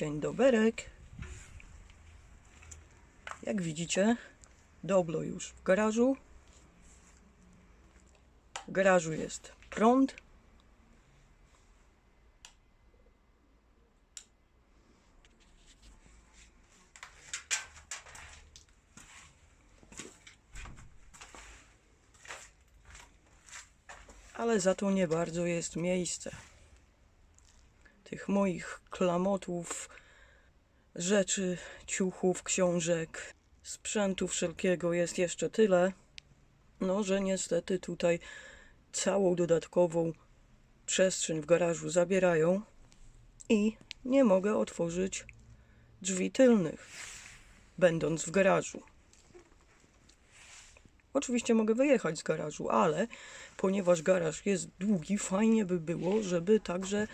Dzień doberek. Jak widzicie, doblo już w garażu. W garażu jest prąd. Ale za to nie bardzo jest miejsce. Tych moich klamotów, rzeczy, ciuchów, książek, sprzętu wszelkiego jest jeszcze tyle, no że niestety tutaj całą dodatkową przestrzeń w garażu zabierają i nie mogę otworzyć drzwi tylnych, będąc w garażu. Oczywiście mogę wyjechać z garażu, ale ponieważ garaż jest długi, fajnie by było, żeby także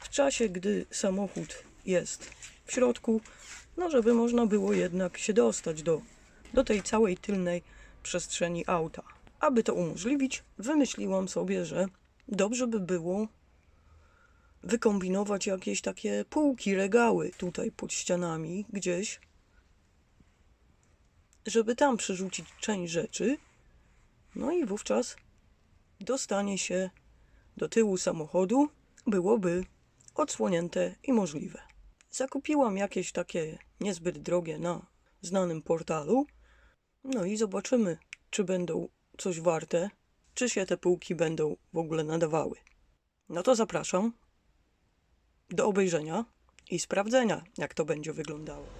w czasie, gdy samochód jest w środku, no żeby można było jednak się dostać do, do tej całej tylnej przestrzeni auta. Aby to umożliwić, wymyśliłam sobie, że dobrze by było wykombinować jakieś takie półki, regały tutaj pod ścianami gdzieś, żeby tam przerzucić część rzeczy, no i wówczas dostanie się do tyłu samochodu byłoby odsłonięte i możliwe. Zakupiłam jakieś takie niezbyt drogie na znanym portalu. No i zobaczymy, czy będą coś warte, czy się te półki będą w ogóle nadawały. No to zapraszam do obejrzenia i sprawdzenia, jak to będzie wyglądało.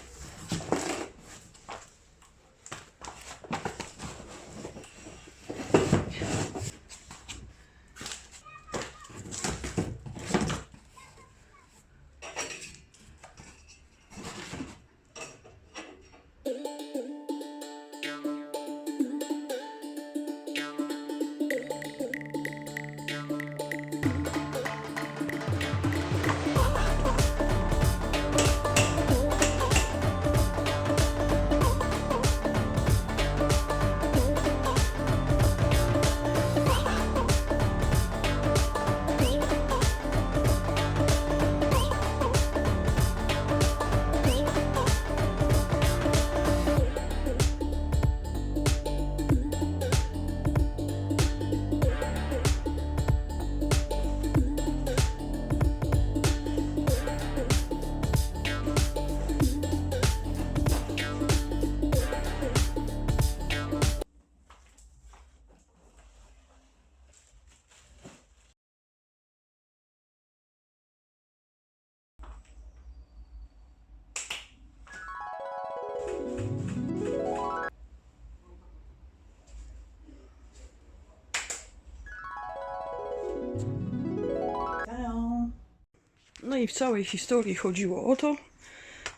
i w całej historii chodziło o to,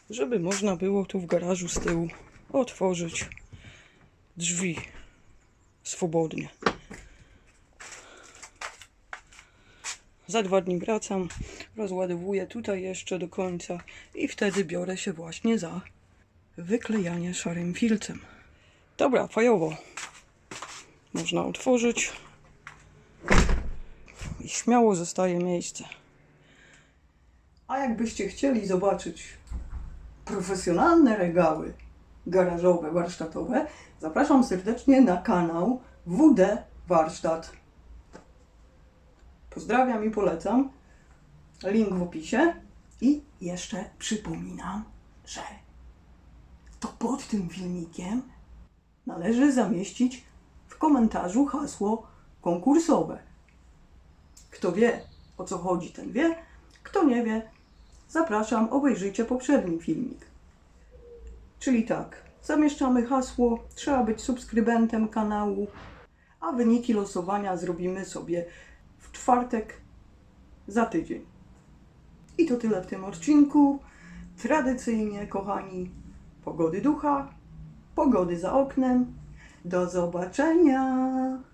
żeby można było tu w garażu z tyłu otworzyć drzwi swobodnie. Za dwa dni wracam, rozładowuję tutaj jeszcze do końca i wtedy biorę się właśnie za wyklejanie szarym filcem. Dobra, fajowo. Można otworzyć i śmiało zostaje miejsce. A jakbyście chcieli zobaczyć profesjonalne regały garażowe, warsztatowe, zapraszam serdecznie na kanał WD Warsztat. Pozdrawiam i polecam. Link w opisie. I jeszcze przypominam, że to pod tym filmikiem należy zamieścić w komentarzu hasło konkursowe. Kto wie o co chodzi, ten wie. Kto nie wie, zapraszam, obejrzyjcie poprzedni filmik. Czyli tak, zamieszczamy hasło, trzeba być subskrybentem kanału, a wyniki losowania zrobimy sobie w czwartek za tydzień. I to tyle w tym odcinku. Tradycyjnie, kochani, pogody ducha, pogody za oknem. Do zobaczenia!